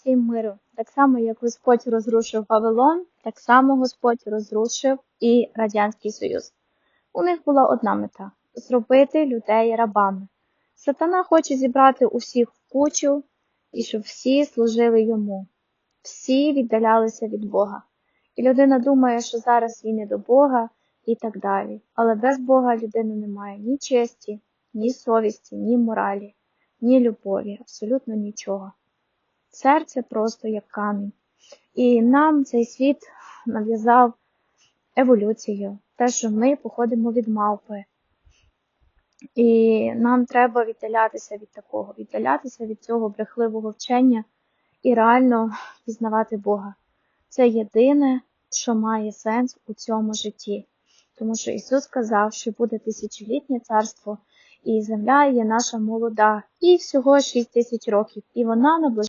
всім миру. Так само, як Господь розрушив Вавилон, так само Господь розрушив і Радянський Союз. У них була одна мета зробити людей рабами. Сатана хоче зібрати усіх в кучу і щоб всі служили йому, всі віддалялися від Бога. І людина думає, що зараз він не до Бога і так далі. Але без Бога людина не має ні честі, ні совісті, ні моралі, ні любові, абсолютно нічого. Серце просто як камінь. І нам цей світ нав'язав еволюцію, те, що ми походимо від мавпи. І нам треба віддалятися від такого, віддалятися від цього брехливого вчення і реально пізнавати Бога. Це єдине, що має сенс у цьому житті. Тому що Ісус сказав, що буде тисячолітнє царство, і земля є наша молода, і всього 6 тисяч років, і вона наближається.